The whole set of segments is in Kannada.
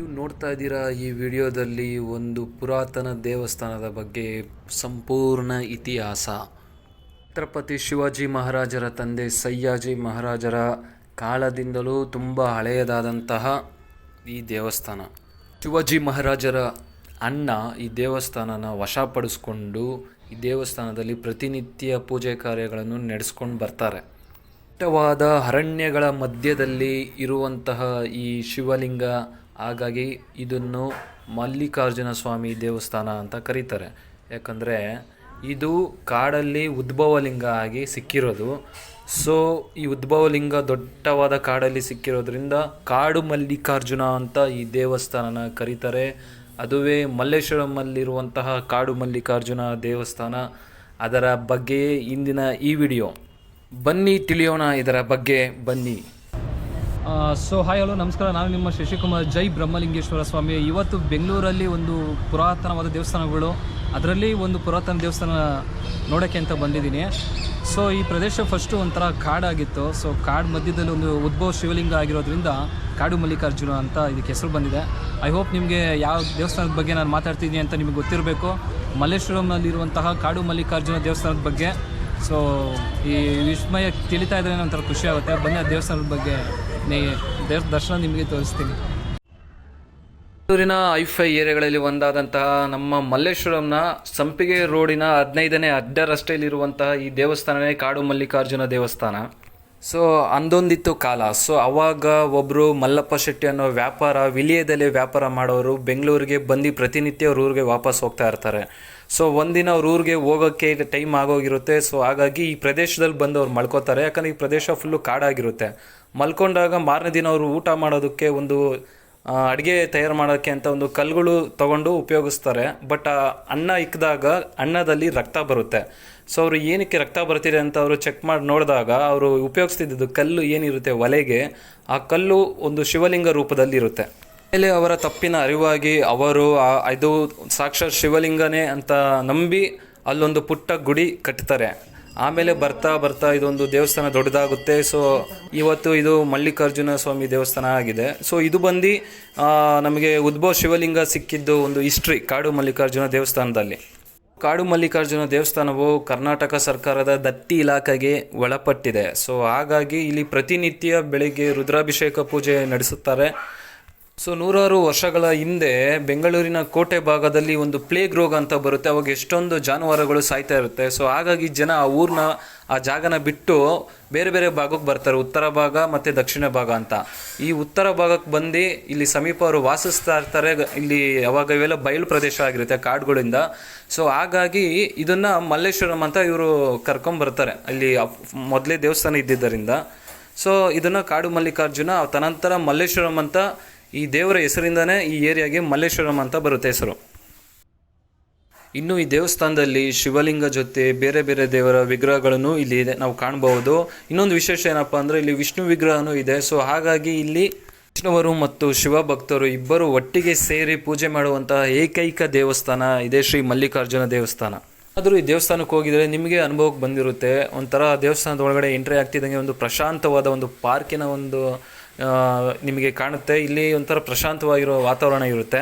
ನೀವು ನೋಡ್ತಾ ಇದ್ದೀರಾ ಈ ವಿಡಿಯೋದಲ್ಲಿ ಒಂದು ಪುರಾತನ ದೇವಸ್ಥಾನದ ಬಗ್ಗೆ ಸಂಪೂರ್ಣ ಇತಿಹಾಸ. ಛತ್ರಪತಿ ಶಿವಾಜಿ ಮಹಾರಾಜರ ತಂದೆ ಸಯ್ಯಾಜಿ ಮಹಾರಾಜರ ಕಾಲದಿಂದಲೂ ತುಂಬ ಹಳೆಯದಾದಂತಹ ಈ ದೇವಸ್ಥಾನ. ಶಿವಾಜಿ ಮಹಾರಾಜರ ಅಣ್ಣ ಈ ದೇವಸ್ಥಾನನ ವಶಪಡಿಸ್ಕೊಂಡು ಈ ದೇವಸ್ಥಾನದಲ್ಲಿ ಪ್ರತಿನಿತ್ಯ ಪೂಜೆ ಕಾರ್ಯಗಳನ್ನು ನಡೆಸ್ಕೊಂಡು ಬರ್ತಾರೆ. ದಟ್ಟವಾದ ಅರಣ್ಯಗಳ ಮಧ್ಯದಲ್ಲಿ ಇರುವಂತಹ ಈ ಶಿವಲಿಂಗ ಹಾಗಾಗಿ ಇದನ್ನು ಮಲ್ಲಿಕಾರ್ಜುನ ಸ್ವಾಮಿ ದೇವಸ್ಥಾನ ಅಂತ ಕರೀತಾರೆ. ಯಾಕಂದರೆ ಇದು ಕಾಡಲ್ಲಿ ಉದ್ಭವಲಿಂಗ ಆಗಿ ಸಿಕ್ಕಿರೋದು. ಸೊ ಈ ಉದ್ಭವಲಿಂಗ ದೊಡ್ಡವಾದ ಕಾಡಲ್ಲಿ ಸಿಕ್ಕಿರೋದ್ರಿಂದ ಕಾಡು ಮಲ್ಲಿಕಾರ್ಜುನ ಅಂತ ಈ ದೇವಸ್ಥಾನನ ಕರೀತಾರೆ. ಅದುವೇ ಮಲ್ಲೇಶ್ವರಮಲ್ಲಿರುವಂತಹ ಕಾಡು ಮಲ್ಲಿಕಾರ್ಜುನ ದೇವಸ್ಥಾನ. ಅದರ ಬಗ್ಗೆಯೇ ಇಂದಿನ ಈ ವಿಡಿಯೋ. ಬನ್ನಿ, ತಿಳಿಯೋಣ ಇದರ ಬಗ್ಗೆ. ಬನ್ನಿ. ಸೊ ಹಾಯ್ ಹಲೋ ನಮಸ್ಕಾರ. ನಾನು ನಿಮ್ಮ ಶಶಿಕುಮಾರ್. ಜೈ ಬ್ರಹ್ಮಲಿಂಗೇಶ್ವರ ಸ್ವಾಮಿ. ಇವತ್ತು ಬೆಂಗಳೂರಲ್ಲಿ ಒಂದು ಪುರಾತನವಾದ ದೇವಸ್ಥಾನಗಳು. ಅದರಲ್ಲಿ ಒಂದು ಪುರಾತನ ದೇವಸ್ಥಾನ ನೋಡೋಕ್ಕೆ ಅಂತ ಬಂದಿದ್ದೀನಿ. ಸೊ ಈ ಪ್ರದೇಶ ಫಸ್ಟು ಒಂಥರ ಕಾಡಾಗಿತ್ತು. ಸೊ ಕಾಡು ಮಧ್ಯದಲ್ಲಿ ಒಂದು ಉದ್ಭವ ಶಿವಲಿಂಗ ಆಗಿರೋದ್ರಿಂದ ಕಾಡು ಮಲ್ಲಿಕಾರ್ಜುನ ಅಂತ ಇದಕ್ಕೆ ಹೆಸರು ಬಂದಿದೆ. ಐ ಹೋಪ್ ನಿಮಗೆ ಯಾವ ದೇವಸ್ಥಾನದ ಬಗ್ಗೆ ನಾನು ಮಾತಾಡ್ತಿದ್ದೀನಿ ಅಂತ ನಿಮಗೆ ಗೊತ್ತಿರಬೇಕು. ಮಲ್ಲೇಶ್ವರಂನಲ್ಲಿರುವಂತಹ ಕಾಡು ಮಲ್ಲಿಕಾರ್ಜುನ ದೇವಸ್ಥಾನದ ಬಗ್ಗೆ. ಸೊ ಈ ವಿಸ್ಮಯ ತಿಳಿತಾ ಇದ್ರೆ ಒಂಥರ ಖುಷಿ ಆಗುತ್ತೆ. ಬನ್ನಿ ಆ ದೇವಸ್ಥಾನದ ಬಗ್ಗೆ ದೇವ್ರ ದರ್ಶನ ನಿಮಗೆ ತೋರಿಸ್ತೀನಿ. ಬೆಂಗಳೂರಿನ ಐಫೈ ಏರಿಯಾಗಳಲ್ಲಿ ಒಂದಾದಂತಹ ನಮ್ಮ ಮಲ್ಲೇಶ್ವರಂನ ಸಂಪಿಗೆ ರೋಡಿನ ಹದಿನೈದನೇ ಅಡ್ಡ ರಸ್ತೆಯಲ್ಲಿರುವಂತಹ ಈ ದೇವಸ್ಥಾನವೇ ಕಾಡು ಮಲ್ಲಿಕಾರ್ಜುನ ದೇವಸ್ಥಾನ. ಸೊ ಅಂದೊಂದಿತ್ತು ಕಾಲ. ಸೊ ಅವಾಗ ಒಬ್ಬರು ಮಲ್ಲಪ್ಪ ಶೆಟ್ಟಿ ಅನ್ನೋ ವ್ಯಾಪಾರ, ವಿಲಿಯದಲ್ಲಿ ವ್ಯಾಪಾರ ಮಾಡೋರು ಬೆಂಗಳೂರಿಗೆ ಬಂದು ಪ್ರತಿನಿತ್ಯ ಅವ್ರ ಊರಿಗೆ ವಾಪಸ್ ಹೋಗ್ತಾ ಇರ್ತಾರೆ. ಸೊ ಒಂದಿನ ಅವ್ರ ಊರಿಗೆ ಹೋಗೋಕ್ಕೆ ಟೈಮ್ ಆಗೋಗಿರುತ್ತೆ. ಸೊ ಹಾಗಾಗಿ ಈ ಪ್ರದೇಶದಲ್ಲಿ ಬಂದು ಅವ್ರು ಮಲ್ಕೋತಾರೆ. ಯಾಕಂದ್ರೆ ಈ ಪ್ರದೇಶ ಫುಲ್ಲು ಕಾಡಾಗಿರುತ್ತೆ. ಮಲ್ಕೊಂಡಾಗ ಮಾರನೇ ದಿನ ಅವರು ಊಟ ಮಾಡೋದಕ್ಕೆ ಒಂದು ಅಡುಗೆ ತಯಾರು ಮಾಡೋಕ್ಕೆ ಅಂತ ಒಂದು ಕಲ್ಲುಗಳು ತಗೊಂಡು ಉಪಯೋಗಿಸ್ತಾರೆ. ಬಟ್ ಅನ್ನ ಇಕ್ಕಿದಾಗ ಅನ್ನದಲ್ಲಿ ರಕ್ತ ಬರುತ್ತೆ. ಸೊ ಅವರು ಏನಕ್ಕೆ ರಕ್ತ ಬರ್ತಿದೆ ಅಂತ ಅವರು ಚೆಕ್ ಮಾಡಿ ನೋಡಿದಾಗ ಅವರು ಉಪಯೋಗಿಸ್ತಿದ್ದು ಕಲ್ಲು ಏನಿರುತ್ತೆ ಒಲೆಗೆ. ಆ ಕಲ್ಲು ಒಂದು ಶಿವಲಿಂಗ ರೂಪದಲ್ಲಿ ಇರುತ್ತೆ ಮೇಲೆ ಅವರ ತಪ್ಪಿನ ಅರಿವಾಗಿ ಅವರು ಇದು ಸಾಕ್ಷಾತ್ ಶಿವಲಿಂಗನೇ ಅಂತ ನಂಬಿ ಅಲ್ಲೊಂದು ಪುಟ್ಟ ಗುಡಿ ಕಟ್ತಾರೆ ಆಮೇಲೆ ಬರ್ತಾ ಬರ್ತಾ ಇದೊಂದು ದೇವಸ್ಥಾನ ದೊಡ್ಡದಾಗುತ್ತೆ. ಸೊ ಇವತ್ತು ಇದು ಮಲ್ಲಿಕಾರ್ಜುನ ಸ್ವಾಮಿ ದೇವಸ್ಥಾನ ಆಗಿದೆ. ಸೊ ಇದು ಬಂದು ನಮಗೆ ಉದ್ಭವ ಶಿವಲಿಂಗ ಸಿಕ್ಕಿದ್ದು ಒಂದು ಹಿಸ್ಟ್ರಿ ಕಾಡು ಮಲ್ಲಿಕಾರ್ಜುನ ದೇವಸ್ಥಾನದಲ್ಲಿ. ಕಾಡು ಮಲ್ಲಿಕಾರ್ಜುನ ದೇವಸ್ಥಾನವು ಕರ್ನಾಟಕ ಸರ್ಕಾರದ ದತ್ತಿ ಇಲಾಖೆಗೆ ಒಳಪಟ್ಟಿದೆ. ಸೊ ಹಾಗಾಗಿ ಇಲ್ಲಿ ಪ್ರತಿನಿತ್ಯ ಬೆಳಿಗ್ಗೆ ರುದ್ರಾಭಿಷೇಕ ಪೂಜೆ ನಡೆಸುತ್ತಾರೆ. ಸೊ ನೂರಾರು ವರ್ಷಗಳ ಹಿಂದೆ ಬೆಂಗಳೂರಿನ ಕೋಟೆ ಭಾಗದಲ್ಲಿ ಒಂದು ಪ್ಲೇಗ್ ರೋಗ ಅಂತ ಬರುತ್ತೆ. ಅವಾಗ ಎಷ್ಟೊಂದು ಜಾನುವಾರುಗಳು ಸಾಯ್ತಾ ಇರುತ್ತೆ. ಸೊ ಹಾಗಾಗಿ ಜನ ಆ ಊರನ್ನ ಆ ಜಾಗನ ಬಿಟ್ಟು ಬೇರೆ ಬೇರೆ ಭಾಗಕ್ಕೆ ಬರ್ತಾರೆ. ಉತ್ತರ ಭಾಗ ಮತ್ತು ದಕ್ಷಿಣ ಭಾಗ ಅಂತ. ಈ ಉತ್ತರ ಭಾಗಕ್ಕೆ ಬಂದು ಇಲ್ಲಿ ಸಮೀಪ ಅವರು ವಾಸಿಸ್ತಾ ಇರ್ತಾರೆ. ಇಲ್ಲಿ ಅವಾಗ ಇವೆಲ್ಲ ಬಯಲು ಪ್ರದೇಶ ಆಗಿರುತ್ತೆ ಕಾಡುಗಳಿಂದ. ಸೊ ಹಾಗಾಗಿ ಇದನ್ನು ಮಲ್ಲೇಶ್ವರಂ ಅಂತ ಇವರು ಕರ್ಕೊಂಬರ್ತಾರೆ ಅಲ್ಲಿ ಮೊದಲೇ ದೇವಸ್ಥಾನ ಇದ್ದಿದ್ದರಿಂದ. ಸೊ ಇದನ್ನು ಕಾಡು ಮಲ್ಲಿಕಾರ್ಜುನ ತನಂತರ ಮಲ್ಲೇಶ್ವರಂ ಅಂತ ಈ ದೇವರ ಹೆಸರಿಂದನೇ ಈ ಏರಿಯಾಗೆ ಮಲ್ಲೇಶ್ವರಂ ಅಂತ ಬರುತ್ತೆ ಹೆಸರು. ಇನ್ನು ಈ ದೇವಸ್ಥಾನದಲ್ಲಿ ಶಿವಲಿಂಗ ಜೊತೆ ಬೇರೆ ಬೇರೆ ದೇವರ ವಿಗ್ರಹಗಳನ್ನು ಇಲ್ಲಿ ಇದೆ, ನಾವು ಕಾಣಬಹುದು. ಇನ್ನೊಂದು ವಿಶೇಷ ಏನಪ್ಪ ಅಂದರೆ ಇಲ್ಲಿ ವಿಷ್ಣು ವಿಗ್ರಹನೂ ಇದೆ. ಸೊ ಹಾಗಾಗಿ ಇಲ್ಲಿ ವಿಷ್ಣುವರು ಮತ್ತು ಶಿವ ಭಕ್ತರು ಇಬ್ಬರು ಒಟ್ಟಿಗೆ ಸೇರಿ ಪೂಜೆ ಮಾಡುವಂತಹ ಏಕೈಕ ದೇವಸ್ಥಾನ ಇದೆ, ಶ್ರೀ ಮಲ್ಲಿಕಾರ್ಜುನ ದೇವಸ್ಥಾನ. ಆದರೂ ಈ ದೇವಸ್ಥಾನಕ್ಕೆ ಹೋಗಿದರೆ ನಿಮಗೆ ಅನುಭವಕ್ಕೆ ಬಂದಿರುತ್ತೆ. ಒಂಥರ ದೇವಸ್ಥಾನದ ಒಳಗಡೆ ಎಂಟ್ರಿ ಆಗ್ತಿದ್ದಂಗೆ ಒಂದು ಪ್ರಶಾಂತವಾದ ಒಂದು ಪಾರ್ಕಿನ ಒಂದು ನಿಮಗೆ ಕಾಣುತ್ತೆ. ಇಲ್ಲಿ ಒಂಥರ ಪ್ರಶಾಂತವಾಗಿರೋ ವಾತಾವರಣ ಇರುತ್ತೆ.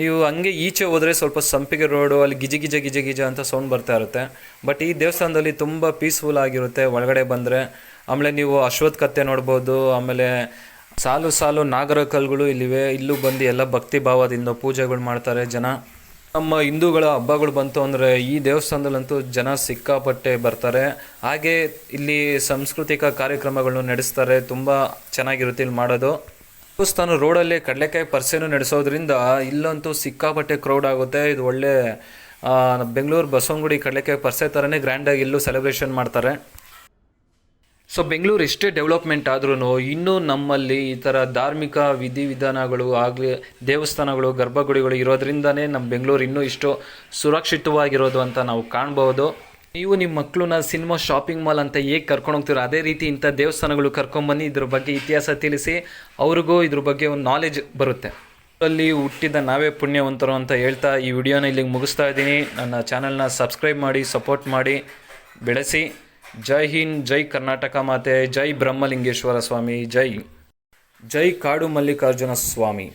ನೀವು ಹಂಗೆ ಈಚೆ ಹೋದರೆ ಸ್ವಲ್ಪ ಸಂಪಿಗೆ ರೋಡು ಅಲ್ಲಿ ಗಿಜಿ ಗಿಜ ಗಿಜ ಗಿಜ ಅಂತ ಸೌಂಡ್ ಬರ್ತಾ ಇರುತ್ತೆ. ಬಟ್ ಈ ದೇವಸ್ಥಾನದಲ್ಲಿ ತುಂಬ ಪೀಸ್ಫುಲ್ ಆಗಿರುತ್ತೆ. ಒಳಗಡೆ ಬಂದರೆ ಆಮೇಲೆ ನೀವು ಅಶ್ವತ್ ಕತ್ತೆ ನೋಡ್ಬೋದು. ಆಮೇಲೆ ಸಾಲು ಸಾಲು ನಾಗರ ಕಲ್ಲುಗಳು ಇಲ್ಲಿವೆ. ಇಲ್ಲೂ ಬಂದು ಎಲ್ಲ ಭಕ್ತಿ ಭಾವದಿಂದ ಪೂಜೆಗಳು ಮಾಡ್ತಾರೆ ಜನ. ನಮ್ಮ ಹಿಂದೂಗಳ ಹಬ್ಬಗಳು ಬಂತು ಅಂದರೆ ಈ ದೇವಸ್ಥಾನದಲ್ಲಂತೂ ಜನ ಸಿಕ್ಕಾಪಟ್ಟೆ ಬರ್ತಾರೆ. ಹಾಗೆ ಇಲ್ಲಿ ಸಾಂಸ್ಕೃತಿಕ ಕಾರ್ಯಕ್ರಮಗಳನ್ನು ನಡೆಸ್ತಾರೆ. ತುಂಬ ಚೆನ್ನಾಗಿರುತ್ತೆ ಇಲ್ಲಿ ಮಾಡೋದು. ದೇವಸ್ಥಾನ ರೋಡಲ್ಲಿ ಕಡಲೆಕಾಯಿ ಪರ್ಸೆನೂ ನಡೆಸೋದ್ರಿಂದ ಇಲ್ಲಂತೂ ಸಿಕ್ಕಾಪಟ್ಟೆ ಕ್ರೌಡ್ ಆಗುತ್ತೆ. ಇದು ಒಳ್ಳೆ ಬೆಂಗಳೂರು ಬಸವನಗುಡಿ ಕಡಲೆಕಾಯಿ ಪರ್ಸೆ ಥರನೇ ಗ್ರ್ಯಾಂಡಾಗಿ ಇಲ್ಲೂ ಸೆಲೆಬ್ರೇಷನ್ ಮಾಡ್ತಾರೆ. ಸೊ ಬೆಂಗಳೂರು ಎಷ್ಟೇ ಡೆವಲಪ್ಮೆಂಟ್ ಆದ್ರೂ ಇನ್ನೂ ನಮ್ಮಲ್ಲಿ ಈ ಥರ ಧಾರ್ಮಿಕ ವಿಧಿವಿಧಾನಗಳು ಆಗಲಿ, ದೇವಸ್ಥಾನಗಳು, ಗರ್ಭಗುಡಿಗಳು ಇರೋದ್ರಿಂದನೇ ನಮ್ಮ ಬೆಂಗಳೂರು ಇನ್ನೂ ಇಷ್ಟು ಸುರಕ್ಷಿತವಾಗಿರೋದು ಅಂತ ನಾವು ಕಾಣ್ಬೋದು. ನೀವು ನಿಮ್ಮ ಮಕ್ಕಳನ್ನ ಸಿನಿಮಾ ಶಾಪಿಂಗ್ ಮಾಲ್ ಅಂತ ಹೇಗೆ ಕರ್ಕೊಂಡು ಹೋಗ್ತೀರೋ ಅದೇ ರೀತಿ ಇಂಥ ದೇವಸ್ಥಾನಗಳು ಕರ್ಕೊಂಬನ್ನಿ ಇದ್ರ ಬಗ್ಗೆ ಇತಿಹಾಸ ತಿಳಿಸಿ, ಅವ್ರಿಗೂ ಇದ್ರ ಬಗ್ಗೆ ಒಂದು ನಾಲೆಜ್ ಬರುತ್ತೆ. ಅಲ್ಲಿ ಹುಟ್ಟಿದ ನಾವೇ ಪುಣ್ಯವಂತರು ಅಂತ ಹೇಳ್ತಾ ಈ ವಿಡಿಯೋನ ಇಲ್ಲಿಗೆ ಮುಗಿಸ್ತಾ ಇದ್ದೀನಿ. ನನ್ನ ಚಾನಲ್ನ ಸಬ್ಸ್ಕ್ರೈಬ್ ಮಾಡಿ ಸಪೋರ್ಟ್ ಮಾಡಿ, ಬೆಳೆಸಿ. ಜೈ ಹಿಂದ್ ಜೈ ಕರ್ನಾಟಕ ಮಾತೆ ಜೈ ಬ್ರಹ್ಮಲಿಂಗೇಶ್ವರ ಸ್ವಾಮಿ ಜೈ ಜೈ ಕಾಡು ಮಲ್ಲಿಕಾರ್ಜುನ ಸ್ವಾಮಿ.